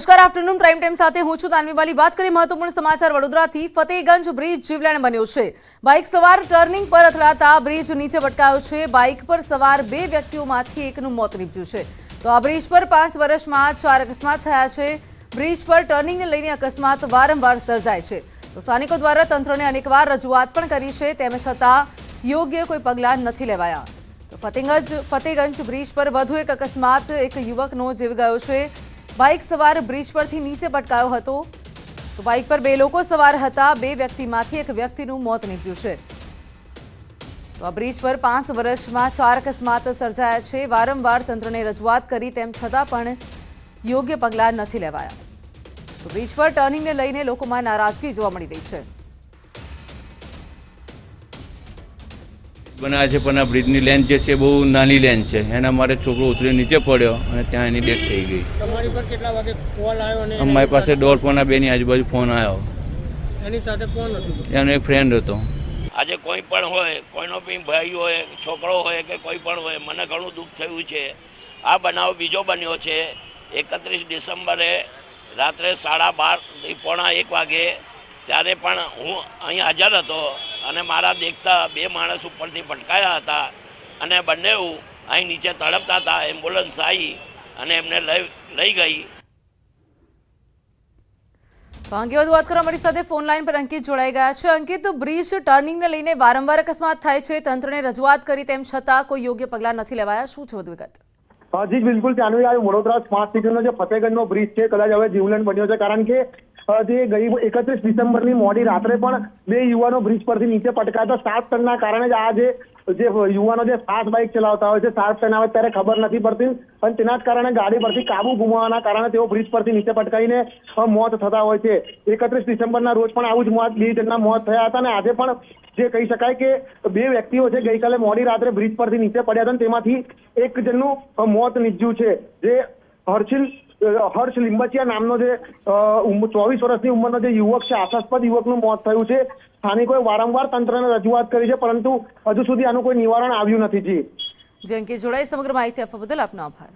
નમસ્કાર, afternoon prime time સાથે હું છું તાનવીવાલી વાત કરી મહત્વપૂર્ણ સમાચાર વડોદરાથી. ફતેગંજ બ્રિજ જીવલેણ બન્યો છે. બાઇક સવાર ટર્નિંગ પર અથડાતા બ્રિજ નીચે પટકાયો છે. બાઇક પર સવાર બે વ્યક્તિઓમાંથી એકનું મોત નીપજ્યું છે. તો આ બ્રિજ પર પાંચ વર્ષમાં ચાર અકસ્માત થયા છે. બ્રિજ પર ટર્નિંગને લઈને અકસ્માત વારંવાર સર્જાય છે. તો સ્થાનિકો દ્વારા તંત્રને અનેકવાર રજૂઆત પણ કરી છે. તેમ છતાં યોગ્ય કોઈ પગલાં નથી લેવાયા. તો ફતેગંજ ફતેગંજ બ્રિજ પર વધુ એક અકસ્માત એક યુવકનો જીવ ગયો છે. બાઇક સવાર બ્રિજ પરથી નીચે પટકાયો હતો. તો બાઇક પર બે લોકો સવાર હતા, બે વ્યક્તિમાંથી એક વ્યક્તિનું મોત નીપજ્યું છે. તો આ બ્રિજ પર પાંચ વર્ષમાં ચાર અકસ્માત સર્જાયા છે. વારંવાર તંત્રને રજૂઆત કરી તેમ છતાં પણ યોગ્ય પગલાં નથી લેવાયા. તો બ્રિજ પર ટર્નિંગને લઈને લોકોમાં નારાજગી જોવા મળી રહી છે. બનાવે છે પણ આ બ્રિજની લેન જે છે બહુ નાની લેન છે. એના માટે છોકરો ઉતરી નીચે પડ્યો અને ત્યાં એની ડેથ થઈ ગઈ. તમારી પર કેટલા વાગે કોલ આવ્યો અને અમારી પાસે દોઢ પોણા બેની આજુબાજુ ફોન આવ્યો. એની સાથે કોણ હતું? એનો એક ફ્રેન્ડ હતો. આજે કોઈ પણ હોય કોઈનો બી ભાઈ હોય છોકરો હોય કે કોઈ પણ હોય મને ઘણું દુઃખ થયું છે. આ બનાવ બીજો બન્યો છે. એકત્રીસ ડિસેમ્બરે રાત્રે સાડા બાર પોણા એક વાગે ત્યારે પણ હું અહીં હાજર હતો અને મારા દેખતા બે માણસ ઉપરથી પટકાયા હતા અને બંને અહીં નીચે તડપતા હતા એમ્બ્યુલન્સ આવી અને એમને લઈ લઈ ગઈ. તો અંગે વધુ વાત કરવા મારી સાથે ફોન લાઈન પર અંકિત જોડાઈ ગયા છે. અંકિત બ્રિજ ટર્નિંગને લઈને વારંવાર અકસ્માત થાય છે તંત્રને રજૂઆત કરી તેમ છતાં કોઈ યોગ્ય પગલાં નથી લેવાયા. શું છે વધુ વિગત? જી બિલકુલ. ત્યાંનું આ વડોદરા સ્માર્ટ સિટીનો જે ફતેગંજનો બ્રિજ છે કદાચ હવે જીવલેણ બન્યો છે કારણ કે જે ગઈ એકત્રીસ ડિસેમ્બરની મોડી રાત્રે પણ બે યુવાનો બ્રિજ પરથી નીચે પટકાતા સાત ટનના કારણે જ આ જે જે યુવાનો જે ફાસ્ટ બાઇક ચલાવતા હોય છે, સાત ટન આવે ત્યારે ખબર નથી પડતી. અને તેના જ કારણે ગાડી પરથી કાબુ ગુમાવવાના કારણે તેઓ બ્રિજ પરથી નીચે પટકાઈને મોત થતા હોય છે. એકત્રીસ ડિસેમ્બરના રોજ પણ આવું જ મોત, બે જણના મોત થયા હતા અને આજે પણ જે કહી શકાય કે બે વ્યક્તિઓ છે ગઈકાલે મોડી રાત્રે બ્રિજ પરથી નીચે પડ્યા હતા તેમાંથી એક જણનું મોત નીપજ્યું છે. જે હર્ષિલ હર્ષ લિંબચિયા નામનો જે ચોવીસ વર્ષની ઉંમરનો જે યુવક છે, આશાસ્પદ યુવકનું મોત થયું છે. સ્થાનિકોએ વારંવાર તંત્રને રજૂઆત કરી છે, પરંતુ હજુ સુધી આનું કોઈ નિવારણ આવ્યું નથી જી. જે અંકે જોડાઈ સમગ્ર માહિતી આપવા બદલ આપનો આભાર.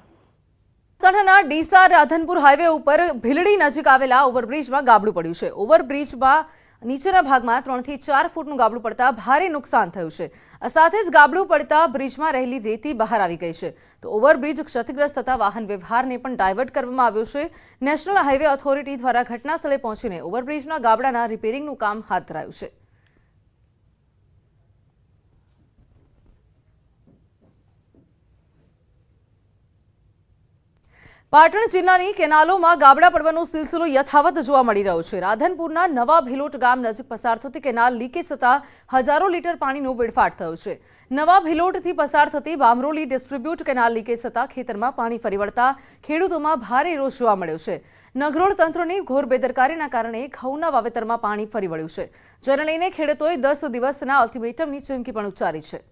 બનાસકાંઠાના ડીસા રાધનપુર હાઈવે ઉપર ભીલડી નજીક આવેલા ઓવરબ્રિજમાં ગાબડું પડ્યું છે. ઓવરબ્રિજમાં નીચેના ભાગમાં ત્રણથી ચાર ફૂટનું ગાબડું પડતા ભારે નુકસાન થયું છે. સાથે જ ગાબડું પડતા બ્રિજમાં રહેલી રેતી બહાર આવી ગઈ છે. તો ઓવરબ્રિજ ક્ષતિગ્રસ્ત થતા વાહન વ્યવહારને પણ ડાયવર્ટ કરવામાં આવ્યો છે. નેશનલ હાઈવે ઓથોરિટી દ્વારા ઘટના સ્થળે પહોંચીને ઓવરબ્રિજના ગાબડાના રિપેરિંગનું કામ હાથ ધરાયું છે. પાટણ જિલ્લાની કેનાલોમાં ગાબડા પડવાનો સિલસિલો યથાવત જોવા મળી રહ્યો છે. રાધનપુરના નવા ભેલોટ ગામ નજીક પસાર થતી કેનાલ લીકેજ થતા હજારો લીટર પાણીનો વેડફાટ થયો છે. નવા ભેલોટથી પસાર થતી બામરોલી ડિસ્ટ્રીબ્યુટ કેનાલ લીકેજ થતા ખેતરમાં પાણી ફરી વળતા ખેડૂતોમાં ભારે રોષ જોવા મળ્યો છે. નગરોળ તંત્રની ઘોર બેદરકારીના કારણે ઘઉંના વાવેતરમાં પાણી ફરી વળ્યું છે. જેને લઈને ખેડૂતોએ દસ દિવસના અલ્ટિમેટમની ચીમકી પણ ઉચ્ચારી છે.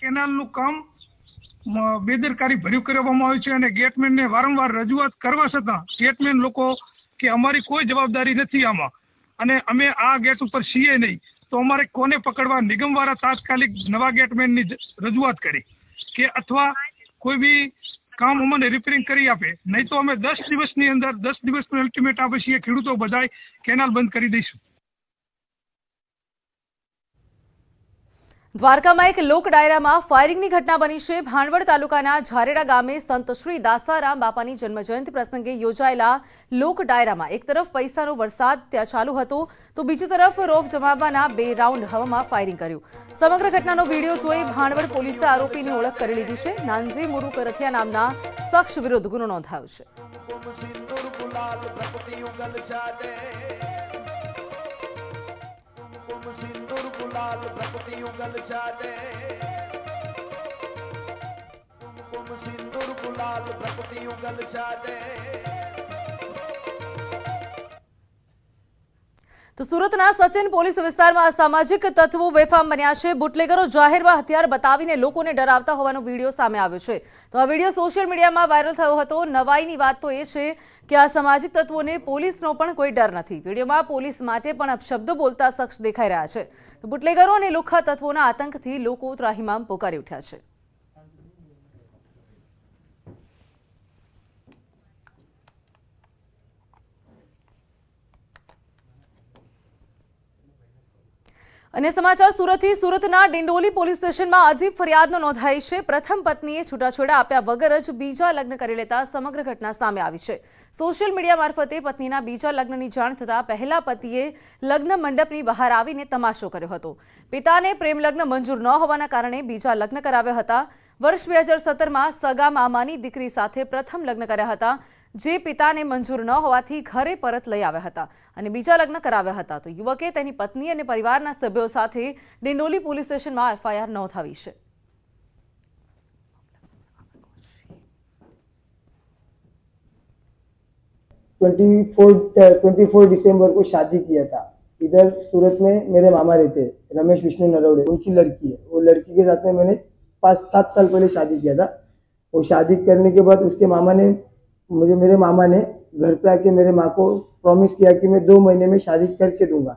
કેનાલનું કામ બેદરકારી ભર્યું કરવામાં આવ્યું છે અને ગેટમેનને વારંવાર રજૂઆત કરવા છતાં ગેટમેન લોકો કે અમારી કોઈ જવાબદારી નથી આમાં. અને અમે આ ગેટ ઉપર છીએ નહીં, તો અમારે કોને પકડવા? નિગમવાળા તાત્કાલિક નવા ગેટમેનની રજૂઆત કરી કે અથવા કોઈ બી કામ અમને રિપેરિંગ કરી આપે. નહીં તો અમે દસ દિવસની અંદર, દસ દિવસનું અલ્ટિમેટ આપે છીએ, ખેડૂતો બધાય કેનાલ બંધ કરી દઈશું. દ્વારકામાં એક લોક ડાયરામાં ફાયરિંગની ઘટના બની છે. ભાણવડ તાલુકાના ઝારેડા ગામે સંત શ્રી દાસારામ બાપાની જન્મજયંતિ પ્રસંગે યોજાયેલા લોક ડાયરામાં એક તરફ પૈસાનો વરસાદ ત્યાં ચાલુ હતો, તો બીજી તરફ રોફ જમાવવાના બે રાઉન્ડ હવામાં ફાયરિંગ કર્યું. સમગ્ર ઘટનાનો વીડિયો જોઈ ભાણવડ પોલીસે આરોપીની ઓળખ કરી લીધી છે. નાનજી મુરુ કરથિયા નામના શખ્સ વિરુદ્ધ ગુનો નોંધાયો છે. સિંદૂર ગુલાલ પ્રકૃતિ ઉગલ સાજે કુમ સિંદૂર ગુલાલ પ્રકૃતિ ઉગલ સાજે તો સુરતના સચિન પોલીસ વિસ્તારમાં અસામાજિક તત્વો બેફામ બન્યા છે. બુટલેગરો જાહેરમાં હથિયાર બતાવીને લોકોને ડરાવતા હોવાનો વીડિયો સામે આવ્યો છે. તો આ વીડિયો સોશિયલ મીડિયામાં વાયરલ થયો હતો. નવાઈની વાત તો એ છે કે આ સામાજિક તત્વોને પોલીસનો પણ કોઈ ડર નથી. વિડીયોમાં પોલીસ માટે પણ અપશબ્દો બોલતા શખ્સ દેખાઈ રહ્યા છે. તો બુટલેગરો અને લુખ્ખા તત્વોના આતંકથી લોકો ત્રાહિમામ પોકારી ઉઠ્યા છે. અને સમાચાર સુરતથી સુરતના ડિંડોલી પોલીસ સ્ટેશનમાં અજીબ ફરિયાદનો નોંધાઈ છે. પ્રથમ પત્નીએ છૂટાછેડા આપ્યા વગર જ બીજા લગ્ન કરી લેતા સમગ્ર ઘટના સામે આવી છે. સોશિયલ મીડિયા મારફતે પત્નીના બીજા લગ્નની જાણ થતાં પહેલા પતિએ લગ્ન મંડપની બહાર આવીને તમાશો કર્યો હતો. પિતાને પ્રેમ લગ્ન મંજૂર ન હોવાના કારણે બીજા લગ્ન કરાવ્યા હતા. વર્ષ બે હજાર સત્તરમાં સગા મામાની દીકરી સાથે પ્રથમ લગ્ન કર્યા હતા જે પિતાને મંજૂર ન હોવાથી ઘરે પરત લઈ આવ્યા હતા અને બીજા લગ્ન કરાવ્યા હતા તો યુવકે તેની પત્ની અને પરિવારના સભ્યો સાથે ડિંડોલી પોલીસ સ્ટેશનમાં એફઆઈઆર નોંધાવી છે ट्वेंटी फोर ट्वेंटी फोर दिसंबर को शादी किया था इधर सूरत में मेरे मामा रहते हैं रमेश विष्णु नरवड़े उनकी लड़की है वो लड़की के साथ में मैंने पाँच, सात साल पहले शादी किया था। वो शादी करने के बाद उसके मामा ने मुझे, मेरे मामा ने घर पे आके मेरे माँ को प्रॉमिस किया कि मैं दो महीने में शादी करके दूँगा।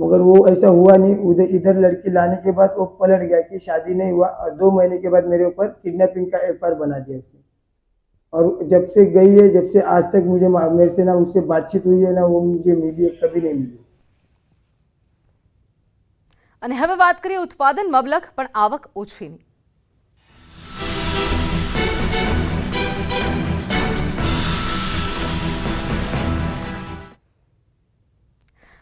मगर वो ऐसा हुआ नहीं। उधर, इधर लड़की लाने के बाद वो पलट गया कि शादी नहीं हुआ और दो महीने के बाद मेरे ऊपर किडनैपिंग का एफ़ बना दिया उसने। और जब से गई है, जब से आज तक मुझे मेरे से ना उससे बातचीत हुई है, ना वो मुझे मिली है, कभी नहीं मिली। અને હવે વાત કરીએ ઉત્પાદન મબલખ, પણ આવક ઓછીની.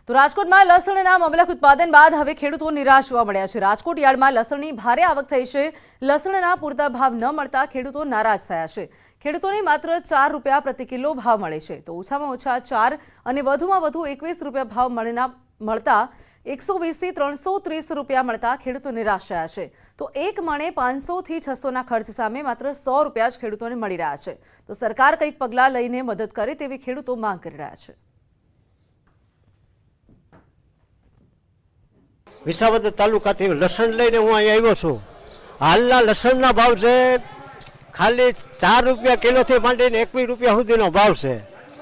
તો રાજકોટમાં લસણના મબલખ ઉત્પાદન બાદ હવે ખેડૂતો નિરાશ જોવા મળ્યા છે. રાજકોટ યાર્ડમાં લસણની ભારે આવક થઈ છે. લસણના પૂરતા ભાવ ન મળતા ખેડૂતો નારાજ થયા છે. ખેડૂતોને માત્ર ચાર રૂપિયા પ્રતિ કિલો ભાવ મળે છે. તો ઓછામાં ઓછા ચાર અને વધુમાં વધુ એકવીસ રૂપિયા ભાવ મળના મળતા એકસો વીસથી ત્રણસો ત્રીસ રૂપિયા મળતા ખેડૂતો નિરાશ થયા છે. તો એક મણે પાંચસોથી છસોના ખર્ચ સામે માત્ર સો રૂપિયા જ ખેડૂતોને મળી રહ્યા છે. તો સરકાર કંઈક પગલાં લઈને મદદ કરે તેવી ખેડૂતો માંગ કરી રહ્યા છે. વિસાવદર તાલુકાથી લસણ લઈને હું અહીં આવ્યો છું. હાલના લસણના ભાવ છે ખાલી ચાર રૂપિયા કિલોથી માંડીને એકવીસ રૂપિયા સુધીનો ભાવ છે.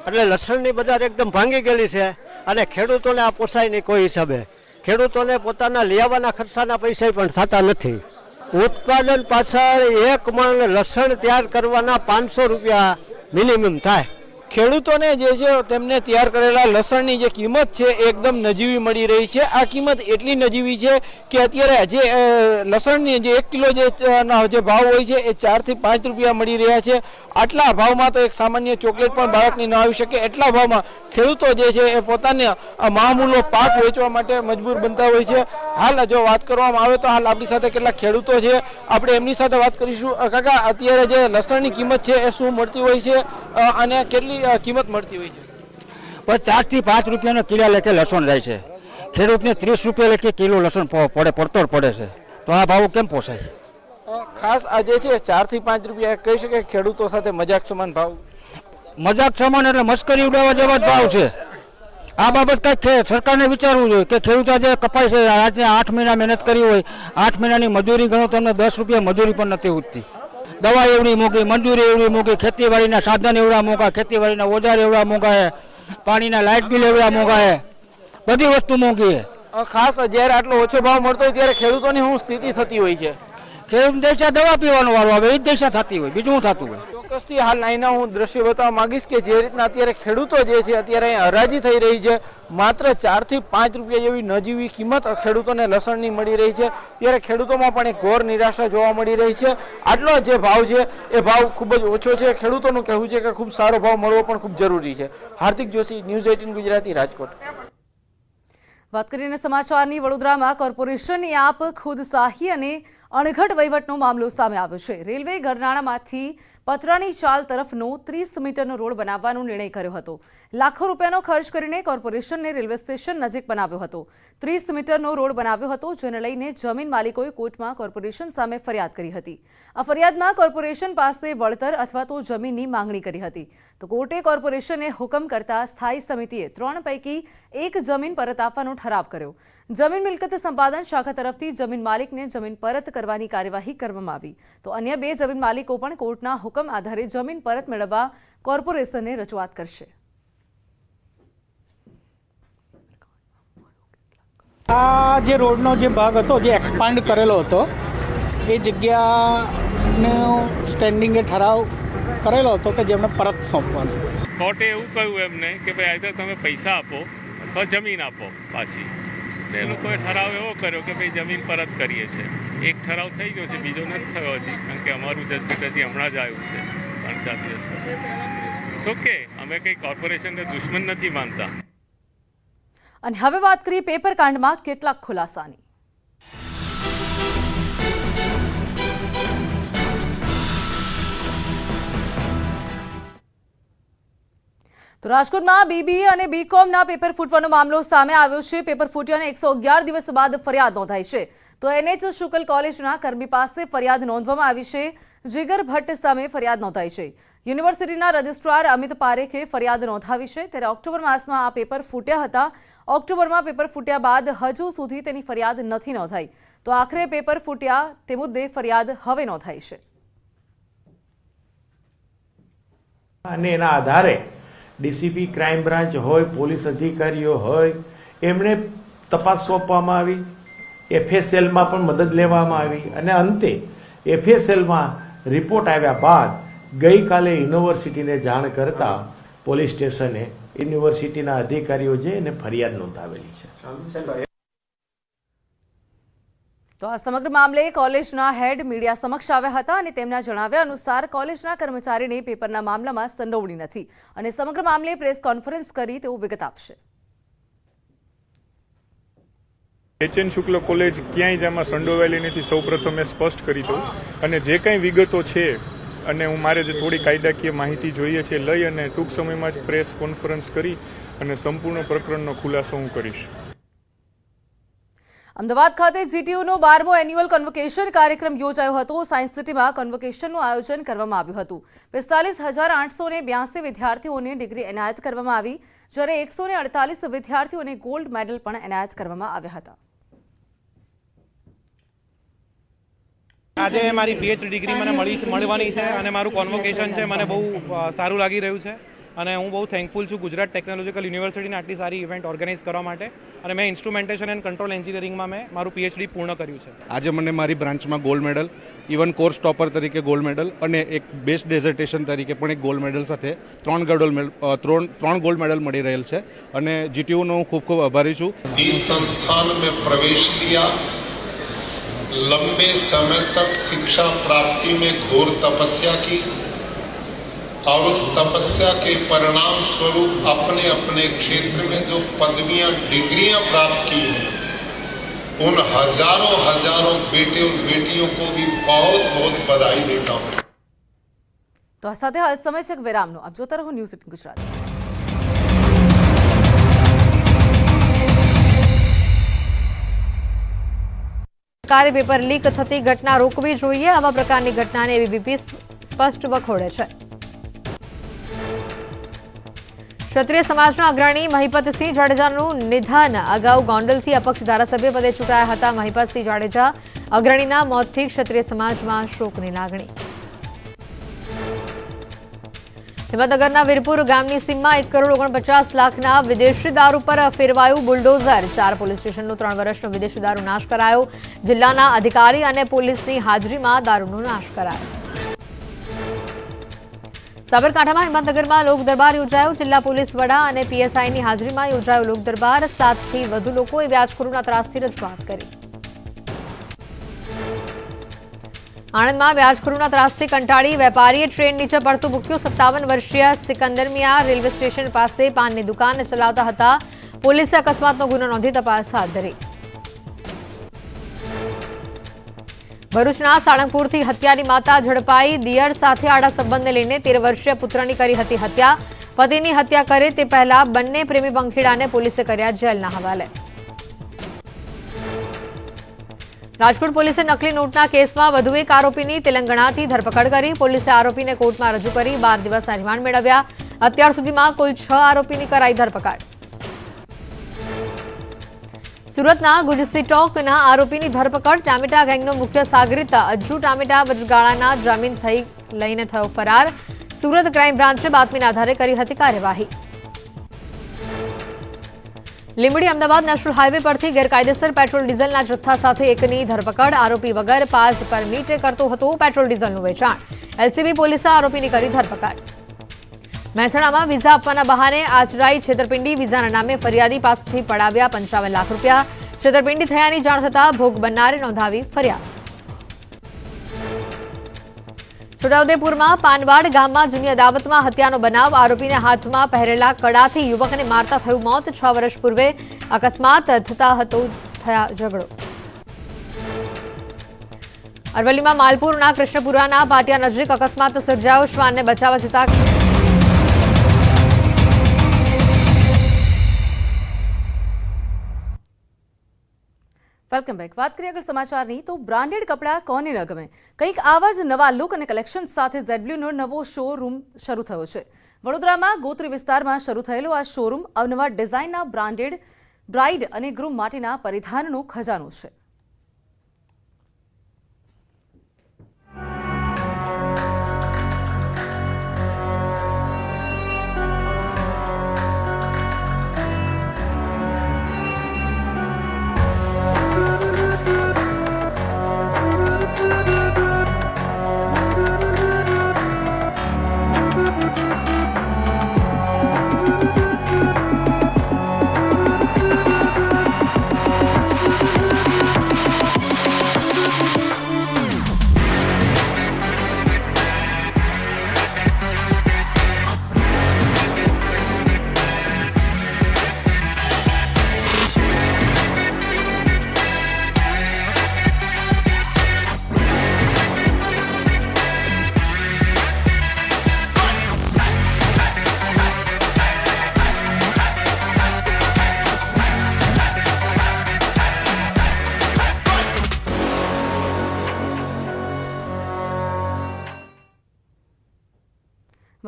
એટલે લસણની બજાર એકદમ ભાંગી ગયેલી છે. અને ખેડૂતોને આ પોસાય નહીં કોઈ હિસાબે. ખેડૂતોને પોતાના લેવાના ખર્ચાના પૈસા પણ થતા નથી. ઉત્પાદન પાછળ એક મણ લસણ તૈયાર કરવાના પાંચસો રૂપિયા મિનિમમ થાય. ખેડૂતોને જે છે તેમને તૈયાર કરેલા લસણની જે કિંમત છે એકદમ નજીવી મળી રહી છે. આ કિંમત એટલી નજીવી છે કે અત્યારે જે લસણની જે એક કિલો જે જે ભાવ હોય છે એ ચારથી પાંચ રૂપિયા મળી રહ્યા છે. આટલા ભાવમાં તો એક સામાન્ય ચોકલેટ પણ બાળકની ન આવી શકે. એટલા ભાવમાં ખેડૂતો જે છે એ પોતાને મામૂલો પાક વેચવા માટે મજબૂર બનતા હોય છે. હાલ જો વાત કરવામાં આવે તો હાલ આપણી સાથે કેટલાક ખેડૂતો છે. આપણે એમની સાથે વાત કરીશું. કાકા, અત્યારે જે લસણની કિંમત છે એ શું મળતી હોય છે? અને કેટલી કિંમત મળતી હોય છે? પણ ચારથી પાંચ રૂપિયાનો કિલો લેખે લસણ જાય છે. ખેડૂતને ત્રીસ રૂપિયા લેખે કિલો લસણ પડે પડતર પડે છે. તો આ ભાવ કેમ પોસાય? ખાસ આ જે છે ચારથી પાંચ રૂપિયા કહી શકે ખેડૂતો સાથે મજાક સમાન ભાવ? મજાક સમાન એટલે મસ્કરી ઉડાવવા જેવા જ ભાવ છે. આ બાબત કંઈક સરકારને વિચારવું જોઈએ કે ખેડૂતો જે કપાય છે. આજને આઠ મહિના મહેનત કરી હોય. આઠ મહિનાની મજૂરી ગણો તો એમને દસ રૂપિયા મજૂરી પણ નથી ઉઠતી. દવા એવડી મોંઘી મંજૂરી એવડી મોંઘી ખેતીવાડીના સાધન એવડા મોંઘા ખેતીવાડીના ઓજાર એવડા મોંઘા હે પાણીના લાઇટ બિલ એવડા મોંઘા હે બધી વસ્તુ મોંઘી ખાસ જ્યારે આટલો ઓછો ભાવ મળતો હોય ત્યારે ખેડૂતોની શું સ્થિતિ થતી હોય છે? ખેડૂત દેશા દવા પીવાનો વારો આવે એ જ દેશા થતી હોય બીજું શું થતું હોય? ચોક્કસથી હાલ અહીંના હું દ્રશ્ય બતાવવા માંગીશ કે જે રીતના અત્યારે ખેડૂતો જે છે, અત્યારે અહીં હરાજી થઈ રહી છે. માત્ર ચારથી પાંચ રૂપિયા જેવી નજીવી કિંમત ખેડૂતોને લસણની મળી રહી છે. ત્યારે ખેડૂતોમાં પણ એક ઘોર નિરાશા જોવા મળી રહી છે. આટલો જે ભાવ છે, એ ભાવ ખૂબ જ ઓછો છે. ખેડૂતોનું કહેવું છે કે ખૂબ સારો ભાવ મળવો પણ ખૂબ જરૂરી છે. Hardik Joshi, news eighteen Gujarati Rajkot. વાત કરીને સમાચારની, વડોદરામાં કોર્પોરેશનની આપ ખુદશાહી અને અણઘટ વહીવટનો મામલો સામે આવ્યો છે. રેલવે ગરનાળામાંથી પતરાની ચાલ તરફનો ત્રીસ મીટરનો રોડ બનાવવાનો નિર્ણય કર્યો હતો. લાખો રૂપિયાનો ખર્ચ કરીને કોર્પોરેશનને રેલવે સ્ટેશન નજીક બનાવ્યો હતો. ત્રીસ મીટરનો રોડ બનાવ્યો હતો, જેને લઈને જમીન માલિકોએ કોર્ટમાં કોર્પોરેશન સામે ફરિયાદ કરી હતી. આ ફરિયાદમાં કોર્પોરેશન પાસે વળતર અથવા તો જમીનની માંગણી કરી હતી. તો કોર્ટે કોર્પોરેશને હુકમ કરતા સ્થાયી સમિતિએ ત્રણ પૈકી એક જમીન પરત આપવાનો ઠરાવ કર્યો. જમીન મિલકત સંપાદન શાખા તરફથી જમીન માલિકને જમીન પરત કરવાની કાર્યવાહી કરવામાં આવી. તો અન્ય બે જમીન માલિકો પણ કોર્ટના હુકમ આધારે જમીન પરત મેળવવા કોર્પોરેશનને રજૂઆત કરશે. આ જે રોડનો જે ભાગ હતો જે એક્સપાન્ડ કરેલો હતો એ જગ્યાનો સ્ટેન્ડિંગે ઠરાવ કરેલો હતો કે જેમણે પરત સોંપવાનો. કોર્ટે એવું કહ્યું એમને કે ભાઈ આઈધર તમે પૈસા આપો અથવા જમીન આપો પાછી. એ લોકોએ ઠરાવ એવો કર્યો કે ભાઈ જમીન પરત કરીએ છીએ એક ઠરાવ થઈ ગયો છે, બીજો નથી થયો હજી, કારણ કે અમારું જજમેન્ટ હજી હમણાં જ આવ્યું છે, ત્રણ ચાર દિવસમાં ઓકે અમે કંઈ કોર્પોરેશનને દુશ્મન નથી માનતા. અને હવે વાત કરીએ પેપર કાંડમાં કેટલાક ખુલાસાની. તો રાજકોટમાં બીબીએ અને બીકોમના પેપર ફૂટવાનો મામલો સામે આવ્યો છે. પેપર ફૂટ્યાને એકસો દિવસ બાદ ફરિયાદ નોંધાઈ છે. તો એનએચ શુકલ કોલેજના કર્મી પાસે ફરિયાદ નોંધવામાં આવી છે. જીગર ભટ્ટ સામે ફરિયાદ નોંધાઈ છે. યુનિવર્સિટીના રજિસ્ટ્રાર અમિત પારેખે ફરિયાદ નોંધાવી છે. ત્યારે ઓક્ટોબર માસમાં આ પેપર ફૂટ્યા હતા. ઓક્ટોબરમાં પેપર ફૂટ્યા બાદ હજુ સુધી તેની ફરિયાદ નથી નોંધાઈ. તો આખરે પેપર ફૂટ્યા તે મુદ્દે ફરિયાદ હવે નોંધાઈ છે. અને એના આધારે ડીસીપી ક્રાઇમ બ્રાન્ચ હોય, પોલીસ અધિકારીઓ હોય, એમણે તપાસ સોંપવામાં આવી, એફએસએલમાં પણ મદદ લેવામાં આવી અને અંતે એફએસએલમાં રિપોર્ટ આવ્યા બાદ ગઈકાલે યુનિવર્સિટીને જાણ કરતા પોલીસ સ્ટેશને યુનિવર્સિટીના અધિકારીઓ છે એને ફરિયાદ નોંધાવેલી છે. તો આ સમગ્ર મામલે કોલેજના હેડ મીડિયા સમક્ષ આવ્યા હતા અને તેમના જણાવ્યા અનુસાર કોલેજના કર્મચારીને પેપરના મામલામાં સંડોવણી નથી અને સમગ્ર મામલે પ્રેસ કોન્ફરન્સ કરી તેઓ વિગત આપશે. એચએન શુક્લ કોલેજ ક્યાંય જ આમાં સંડોવાયેલી નથી સૌ પ્રથમ મેં સ્પષ્ટ કરી દઉં. અને જે કંઈ વિગતો છે, અને હું મારે જે થોડી કાયદાકીય માહિતી જોઈએ છે, લઈ અને ટૂંક સમયમાં જ પ્રેસ કોન્ફરન્સ કરી અને સંપૂર્ણ પ્રકરણનો ખુલાસો હું કરીશ. અમદાવાદ ખાતે જીટીયુનો બારમો એન્યુઅલ કન્વોકેશન કાર્યક્રમ યોજાયો હતો. સાયન્સ સિટીમાં કન્વોકેશનનું આયોજન કરવામાં આવ્યું હતું. પિસ્તાલીસ હજાર આઠસો બ્યાસી વિદ્યાર્થીઓને ડિગ્રી એનાયત કરવામાં આવી, જ્યારે એકસો અડતાલીસ વિદ્યાર્થીઓને ગોલ્ડ મેડલ પણ એનાયત કરવામાં આવ્યા હતા. આજે મારી પીએચડી ડિગ્રી મને મળી મળવાની છે અને મારું કોન્વોકેશન છે. મને બહુ સારું લાગી રહ્યું છે. અને હું બહુ થેન્કફુલ છું ગુજરાત ટેકનોલોજીકલ યુનિવર્સિટીને આટલી સારી ઇવેન્ટ ઓર્ગેનાઇઝ કરવા માટે અને મેં ઇન્સ્ટ્રુમેન્ટેશન એન્ડ કંટ્રોલ એન્જિનિયરિંગમાં મેં મારું પીએચડી પૂર્ણ કર્યું છે આજે મને મારી બ્રાન્ચમાં gold medal even course topper તરીકે ગોલ્ડ મેડલ અને એક બેસ્ટ ડેઝર્ટેશન તરીકે પણ એક ગોલ્ડ મેડલ સાથે ત્રણ ગોલ્ડ મેડલ ત્રણ ત્રણ ગોલ્ડ મેડલ મળી રહેલ છે અને જીટીયુનો હું ખૂબ ખૂબ આભારી છું इस संस्थान में प्रवेश लिया लंबे समय तक शिक्षा प्राप्ति में घोर तपस्या की और उस तपस्या के परिणाम स्वरूप अपने अपने क्षेत्र में जो पदवियां डिग्रियां प्राप्त की हैं उन हजारों हजारों बेटे और बेटियों को भी बहुत बहुत बधाई देता हूं તો આ સાથે હાલ સમય છે એક વિરામનો આપ જોતા રહો ન્યૂઝ એટીન ગુજરાત સરકારી પેપર લીક થતી ઘટના રોકવી જોઈએ આવા પ્રકારની ઘટનાને એબીવીપી સ્પષ્ટ વખોડે છે ક્ષત્રિય સમાજના અગ્રણી મહિપતસિંહ જાડેજાનું નિધન. અગાઉ ગોંડલથી અપક્ષ ધારાસભ્ય પદે ચૂંટાયા હતા મહિપતસિંહ જાડેજા. અગ્રણીના મોતથી ક્ષત્રિય સમાજમાં શોકની લાગણી. હિંમતનગરના વીરપુર ગામની સીમમાં એક કરોડ ઓગણપચાસ લાખના વિદેશી દારૂ પર ફેરવાયું બુલડોઝર. ચાર પોલીસ સ્ટેશનનો ત્રણ વર્ષનો વિદેશી દારૂ નાશ કરાયો. જિલ્લાના અધિકારી અને પોલીસની હાજરીમાં દારૂનો નાશ કરાયો. સાબરકાંઠામાં હિંમતનગરમાં લોક દરબાર યોજાયો. જિલ્લા પોલીસ વડા અને પીએસઆઈની હાજરીમાં યોજાયો લોક દરબાર સાતથી વધુ લોકોએ વ્યાજખોરોના ત્રાસથી રજૂઆત કરી. આણંદમાં વ્યાજખોરોના ત્રાસથી કંટાળી વેપારીએ ટ્રેન નીચે પડતું મૂક્યું. સત્તાવન વર્ષીય સિકંદરમિયા રેલવે સ્ટેશન પાસે પાનની દુકાન ચલાવતા હતા. પોલીસે અકસ્માતનો ગુનો નોંધી તપાસ હાથ ધરી. ભરૂચના સાળંગપુરથી હત્યાની માતા ઝડપાઈ દિયર સાથે આડા સંબંધને લઈને તેર વર્ષીય પુત્રની કરી હતી હત્યા. પતિની હત્યા કરે તે પહેલા બંને પ્રેમી પંખીડાને પોલીસે કર્યા જેલના હવાલે. રાજકોટ પોલીસે નકલી નોટના કેસમાં વધુ એક આરોપીની તેલંગણાથી ધરપકડ કરી. પોલીસે આરોપીને કોર્ટમાં રજૂ કરી બાર દિવસના રિમાન્ડ મેળવ્યા. અત્યાર સુધીમાં કુલ છ આરોપીની કરાઈ ધરપકડ. સુરતના ગુજસી ટોકના આરોપીની ધરપકડ ટામેટા ગેંગનો મુખ્ય સાગરિત અજ્જુ ટામેટા વચગાળાના જામીન થઈ લઈને થયો ફરાર. સુરત ક્રાઇમ બ્રાન્ચે બાતમીના આધારે કરી હતી કાર્યવાહી. લીંબડી અમદાવાદ નેશનલ હાઈવે પરથી ગેરકાયદેસર પેટ્રોલ ડીઝલના જથ્થા સાથે એકની ધરપકડ. આરોપી વગર પાસ પરમીટે કરતો હતો, પેટ્રોલ ડીઝલનું વેચાણ. એલસીબી પોલીસે આરોપીની કરી ધરપકડ. મહેસાણામાં વિઝા આપવાના બહાને આચરાઈ છેતરપિંડી વિઝાના નામે ફરિયાદી પાસેથી પડાવ્યા પંચાવન લાખ રૂપિયા. છેતરપિંડી થયાની જાણ થતાં ભોગ બનનારે નોંધાવી ફરિયાદ. છોટાઉદેપુરમાં પાનવાડ ગામમાં જૂની અદાવતમાં હત્યાનો બનાવ આરોપીને હાથમાં પહેરેલા કડાથી યુવકને મારતા થયું મોત. છ વર્ષ પૂર્વે અકસ્માત થતા હતો થયા ઝઘડો. અરવલ્લીમાં માલપુરના કૃષ્ણપુરાના પાટિયા નજીક અકસ્માત સર્જાયો. શ્વાનને બચાવવા જતા વેલકમ બેક. વાત કરીએ આગળ સમાચારની, તો બ્રાન્ડેડ કપડાં કોને ન ગમે કંઈક આવા જ નવા લુક અને કલેક્શન સાથે ઝેડબ્લ્યુનો નવો શોરૂમ શરૂ થયો છે. વડોદરામાં ગોત્રી વિસ્તારમાં શરૂ થયેલો આ શોરૂમ અવનવા ડિઝાઇનના બ્રાન્ડેડ, બ્રાઇડ અને ગ્રૂમ માટેના પરિધાનનો ખજાનો છે.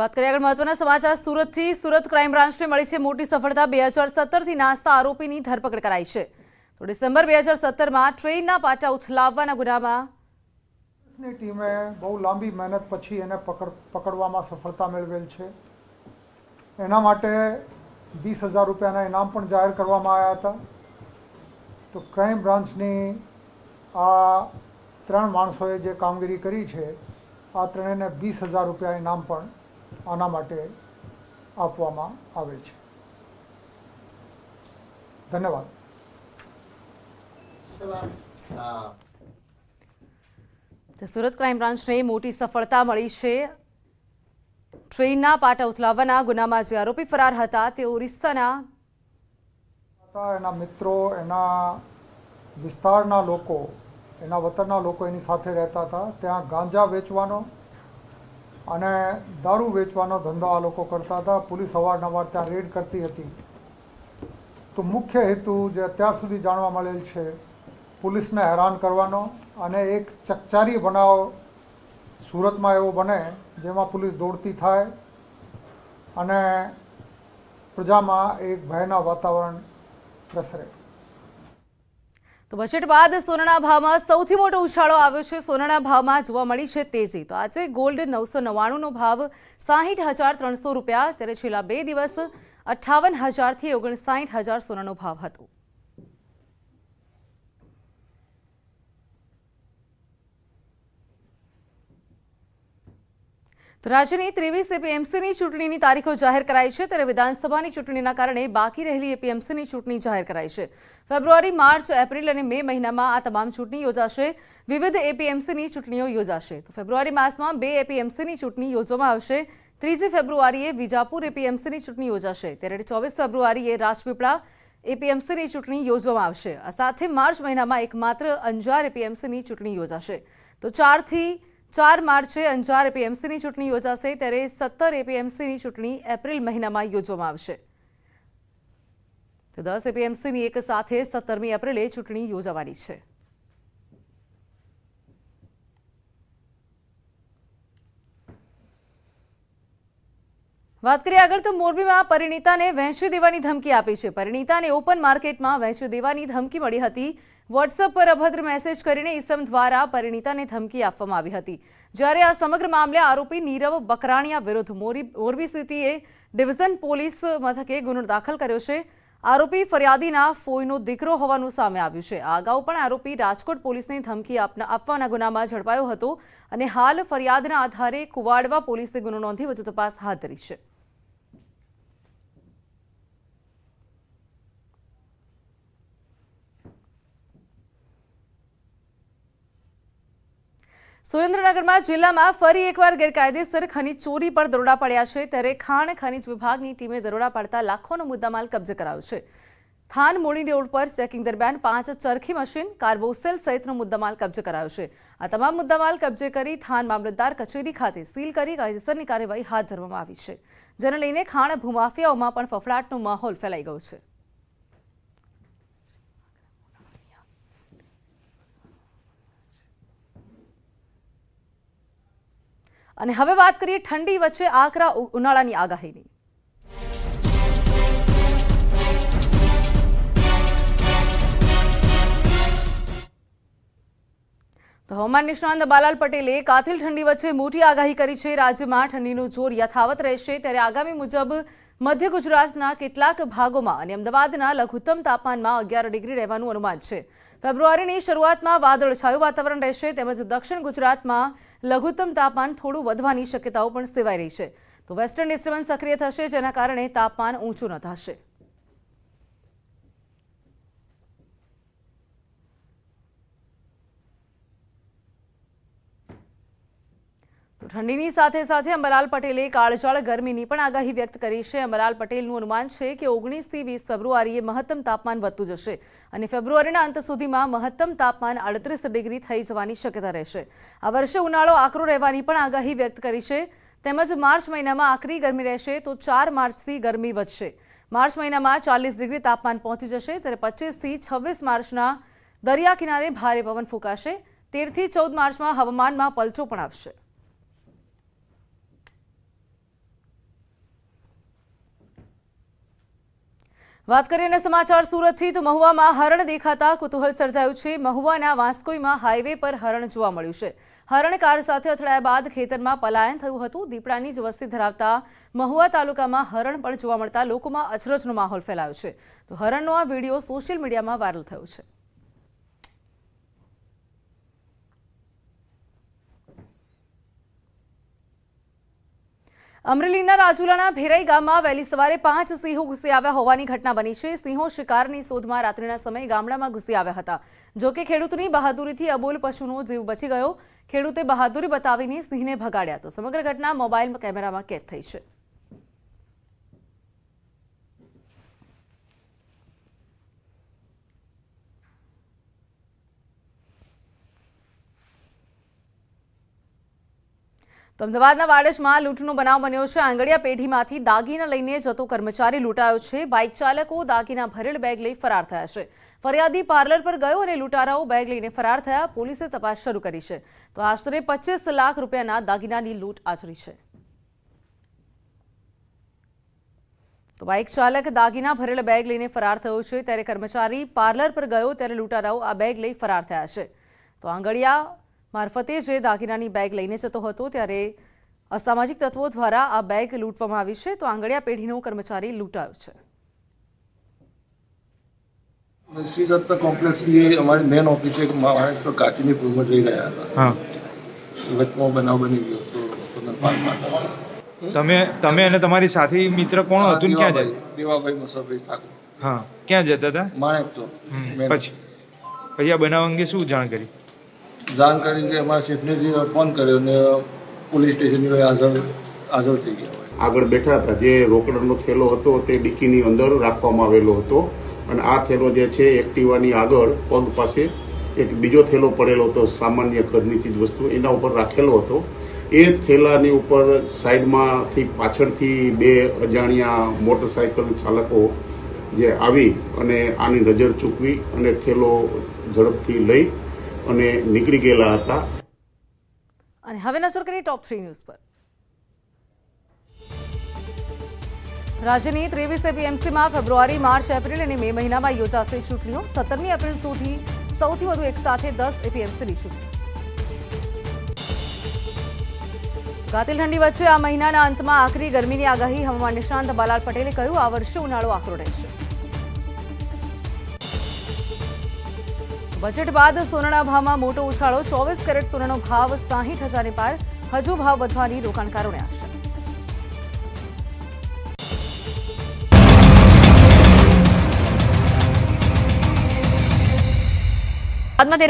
વાત કરીએ આગળ મહત્વના સમાચાર. સુરતથી સુરત ક્રાઇમ બ્રાન્ચને મળી છે મોટી સફળતા. બે હજાર સત્તરથી નાસ્તા આરોપીની ધરપકડ કરાઈ છે. તો ડિસેમ્બર બે હજાર સત્તરમાં ટ્રેનના પાટા ઉથલાવવાના ગુનામાં ની ટીમે બહુ લાંબી મહેનત પછી એને પકડ પકડવામાં સફળતા મેળવેલ છે. એના માટે વીસ હજાર રૂપિયાના ઇનામ પણ જાહેર કરવામાં આવ્યા હતા. તો ક્રાઇમ બ્રાન્ચની આ ત્રણ માણસોએ જે કામગીરી કરી છે, આ ત્રણેને વીસ હજાર રૂપિયા ઇનામ પણ આના માટે આપવામાં આવે છે. ધન્યવાદ. સુરત ક્રાઇમ બ્રાન્ચને મોટી સફળતા મળી છે. ટ્રેનના પાટા ઉથલાવવાના ગુનામાં જે આરોપી ફરાર હતા તે ઓરિસ્સાના એના મિત્રો એના વિસ્તારના લોકો એના વતનના લોકો એની સાથે રહેતા હતા. ત્યાં ગાંજા વેચવાનો અને દારૂ વેચવાનો ધંધો આ લોકો કરતા હતા. પોલીસ અવારનવાર ત્યાં રેડ કરતી હતી. તો મુખ્ય હેતુ જે અત્યાર સુધી જાણવા મળેલ છે, પોલીસને હેરાન કરવાનો અને એક ચકચારી બનાવ સુરતમાં એવો બને જેમાં પોલીસ દોડતી થાય અને પ્રજામાં એક ભયના વાતાવરણ પ્રસરે. તો બજેટ બાદ સોનાના ભાવમાં સૌથી મોટો ઉછાળો આવ્યો છે. સોનાના ભાવમાં જોવા મળી છે તેજી. તો આજે ગોલ્ડ નવસો નવ્વાણુંનો ભાવ સાહીઠ હજાર ત્રણસો રૂપિયા. ત્યારે છેલ્લા બે દિવસ અઠ્ઠાવન હજારથી ઓગણસાઠ હજાર સોનાનો ભાવ હતો. રાજ્યની ત્રેવીસ એપીએમસીની ચૂંટણીની તારીખો જાહેર કરાઈ છે. ત્યારે વિધાનસભાની ચૂંટણીના કારણે બાકી રહેલી એપીએમસીની ચૂંટણી જાહેર કરાઈ છે. ફેબ્રુઆરી, માર્ચ, એપ્રિલ અને મે મહિનામાં આ તમામ ચૂંટણી યોજાશે. વિવિધ એપીએમસીની ચૂંટણીઓ યોજાશે. તો ફેબ્રુઆરી માસમાં બે એપીએમસીની ચૂંટણી યોજવામાં આવશે. ત્રીજી ફેબ્રુઆરીએ વિજાપુર એપીએમસીની ચૂંટણી યોજાશે. ત્યારે ચોવીસ ફેબ્રુઆરીએ રાજપીપળા એપીએમસીની ચૂંટણી યોજવામાં આવશે. આ સાથે માર્ચ મહિનામાં એકમાત્ર અંજાર એપીએમસીની ચૂંટણી યોજાશે. તો ચારથી ચાર માર્ચે અંજાર એપીએમસીની ચૂંટણી યોજાશે ત્યારે સત્તર એપીએમસીની ચૂંટણી એપ્રિલ મહિનામાં યોજવામાં આવશે. તો દસ એપીએમસીની એક સાથે સત્તરમી એપ્રિલે ચૂંટણી યોજાવાની છે. વાત કરીએ આગળ તો મોરબીમાં પરિણીતાને વહેંચી દેવાની ધમકી આપી છે. પરિણીતાને ઓપન માર્કેટમાં વહેંચી દેવાની ધમકી મળી હતી. વોટ્સઅપ પર અભદ્ર મેસેજ કરીને ઈસમ દ્વારા પરિણીતાને ધમકી આપવામાં આવી હતી. જ્યારે આ સમગ્ર મામલે આરોપી નીરવ બકરાણીયા વિરુદ્ધ મોરી મોરબી સિટીએ ડિવિઝન પોલીસ મથકે ગુનો દાખલ કર્યો છે. આરોપી ફરિયાદીના ફોઈનો દીકરો હોવાનું સામે આવ્યું છે. અગાઉ પણ આરોપી રાજકોટ પોલીસને ધમકી આપવાના ગુનામાં ઝડપાયો હતો અને હાલ ફરિયાદના આધારે કુવાડવા પોલીસે ગુનો નોંધી વધુ તપાસ હાથ ધરી છે. સુરેન્દ્રનગરમાં જિલ્લામાં ફરી એકવાર ગેરકાયદેસર ખનીજ ચોરી પર દરોડા પડ્યા છે. ત્યારે ખાણ ખનીજ વિભાગની ટીમે દરોડા પાડતા લાખોનો મુદ્દામાલ કબજે કરાયો છે. થાન મોડી રોડ પર ચેકિંગ દરમિયાન પાંચ ચરખી મશીન કાર્બોસેલ સહિતનો મુદ્દામાલ કબજે કરાયો છે. આ તમામ મુદ્દામાલ કબજે કરી થાન મામલતદાર કચેરી ખાતે સીલ કરી કાયદેસરની કાર્યવાહી હાથ ધરવામાં આવી છે. જેને લઈને ખાણ ભૂમાફિયાઓમાં પણ ફફડાટનો માહોલ ફેલાઈ ગયો છે. અને હવે વાત કરીએ ઠંડી વચ્ચે આકરા ઉનાળાની આગાહીની. હવામાન નિષ્ણાંત બાલાલ પટેલે કાતિલ ઠંડી વચ્ચે મોટી આગાહી કરી છે. રાજ્યમાં ઠંડીનું જોર યથાવત રહેશે ત્યારે આગામી મુજબ મધ્ય ગુજરાતના કેટલાક ભાગોમાં અને અમદાવાદના લઘુત્તમ તાપમાનમાં અગિયાર ડિગ્રી રહેવાનું અનુમાન છે. ફેબ્રુઆરીની શરૂઆતમાં વાદળછાયું વાતાવરણ રહેશે તેમજ દક્ષિણ ગુજરાતમાં લઘુત્તમ તાપમાન થોડું વધવાની શક્યતાઓ પણ સેવાઈ રહી છે. તો વેસ્ટર્ન ડિસ્ટર્બન્સ સક્રિય થશે, જેના કારણે તાપમાન ઊંચું નોંધાશે ઠંડીની સાથે સાથે અંબલાલ પટેલે કાળઝાળ ગરમીની પણ આગાહી વ્યક્ત કરી છે. અંબલાલ પટેલનું અનુમાન છે કે ઓગણીસથી વીસ ફેબ્રુઆરીએ મહત્તમ તાપમાન વધતું જશે અને ફેબ્રુઆરીના અંત સુધીમાં મહત્તમ તાપમાન અડત્રીસ ડિગ્રી થઈ જવાની શક્યતા રહેશે. આ વર્ષે ઉનાળો આકરો રહેવાની પણ આગાહી વ્યક્ત કરી છે. તેમજ માર્ચ મહિનામાં આકરી ગરમી રહેશે તો ચાર માર્ચથી ગરમી વધશે. માર્ચ મહિનામાં ચાલીસ ડિગ્રી તાપમાન પહોંચી જશે ત્યારે પચીસથી છવ્વીસ માર્ચના દરિયા કિનારે ભારે પવન ફૂંકાશે. તેરથી ચૌદ માર્ચમાં હવામાનમાં પલચો પણ આવશે. વાત કરીએ અને સમાચાર સુરતથી, તો મહુવામાં હરણ દેખાતા કુતૂહલ સર્જાયું છે. મહુવાના વાંસકોઈમાં હાઈવે પર હરણ જોવા મળ્યું છે. હરણ કાર સાથે અથડાયા બાદ ખેતરમાં પલાયન થયું હતું. દીપડાની જ વસ્તી ધરાવતા મહુવા તાલુકામાં હરણ પણ જોવા મળતા લોકોમાં અચરજનો માહોલ ફેલાયો છે. તો હરણનો આ વીડિયો સોશિયલ મીડિયામાં વાયરલ થયો છે. અમરેલીના રાજુલાના ભેરાઈ ગામમાં વહેલી સવારે પાંચ સિંહો ઘૂસી આવ્યા હોવાની ઘટના બની છે. સિંહો શિકારની શોધમાં રાત્રિના સમયે ગામડામાં ઘૂસી આવ્યા હતા. જો કે ખેડૂતની બહાદુરીથી અબોલ પશુનો જીવ બચી ગયો. ખેડૂતે બહાદુરી બતાવીને સિંહને ભગાડ્યા તો સમગ્ર ઘટના મોબાઈલ કેમેરામાં કેદ થઈ છે. તો અમદાવાદના વાડજમાં લૂંટનો બનાવ બન્યો છે. આંગળિયા પેઢીમાંથી દાગીના લઈને જતો કર્મચારી લૂંટાયો છે. બાઇક ચાલકો દાગીના ભરેલ બેગ લઈ ફરાર થયા છે. ફરિયાદી પાર્લર પર ગયો અને લૂંટારાઓ બેગ લઈને ફરાર થયા. પોલીસે તપાસ શરૂ કરી છે. તો આશરે પચીસ લાખ રૂપિયાના દાગીનાની લૂંટ આચરી છે. તો બાઇક ચાલક દાગીના ભરેલ બેગ લઈને ફરાર થયો છે. ત્યારે કર્મચારી પાર્લર પર ગયો. ત્યારે લૂંટારાઓ આ બેગ લઈ ફરાર થયા છે. તો આંગડિયા મારફતે જે દાગીનાની બેગ લઈને જતો હતો. ત્યારે અસામાજિક તત્વો દ્વારા આ બેગ લૂંટવામાં આવી છે. તો આંગળિયા પેઢીનો કર્મચારી લૂંટાયો છે. શ્રી દત્ત કોમ્પ્લેક્સની અમારી મેન ઓફિસ છે. તો કાચીની પૂર્વ જઈ રહ્યા હતા. વચમાં બનાવ બની ગયો તો તમે તમે અને તમારી સાથી મિત્ર કોણ હતું ને ક્યાં જાય દેવાભાઈ મુસાફરી ઠાકોર. હા ક્યાં જતા હતા? માણેક ચોક હમ, પછી? પછી આ બનાવ અંગે શું જાણ કરી જાણ કરી કે અમારા શેઠને જે ફોન કર્યો ને પોલીસ સ્ટેશનની હાજર હાજર થઈ ગયા આગળ બેઠા હતા. જે રોકડનો થેલો હતો તે ડીકીની અંદર રાખવામાં આવેલો હતો. અને આ થેલો જે છે, એક્ટિવાની આગળ પગ પાસે એક બીજો થેલો પડેલો હતો, સામાન્ય ઘરની ચીજ વસ્તુ, એના ઉપર રાખેલો હતો. એ થેલાની ઉપર સાઈડમાંથી પાછળથી બે અજાણ્યા મોટરસાયકલ ચાલકો જે આવી અને આની નજર ચૂકવી અને થેલો ઝડપથી લઈ અને નીકળી ગયેલા હતા. અને હવે નજર કરીએ ટોપ થ્રી ન્યૂઝ પર. રાજ્યની ત્રેવીસ એપીએમસીમાં ફેબ્રુઆરી, માર્ચ, એપ્રિલ અને મે મહિનામાં યોજાશે ચૂંટણીઓ. સત્તરમી એપ્રિલ સુધી સૌથી વધુ એક સાથે દસ એપીએમસીની ચૂંટણી. ગાતિલ ઠંડી વચ્ચે આ મહિનાના અંતમાં આખરી ગરમીની આગાહી. હવામાન નિષ્ણાંત બાલાલ પટેલે કહ્યું, આ વર્ષે ઉનાળો આકરો રહેશે. બજેટ બાદ સોનાના ભાવમાં મોટો ઉછાળો. ચોવીસ કેરેટ સોનાનો ભાવ સાહીઠ હજારની પાર. હજુ ભાવ વધવાની રોકાણકારોને આશા. બાદમાં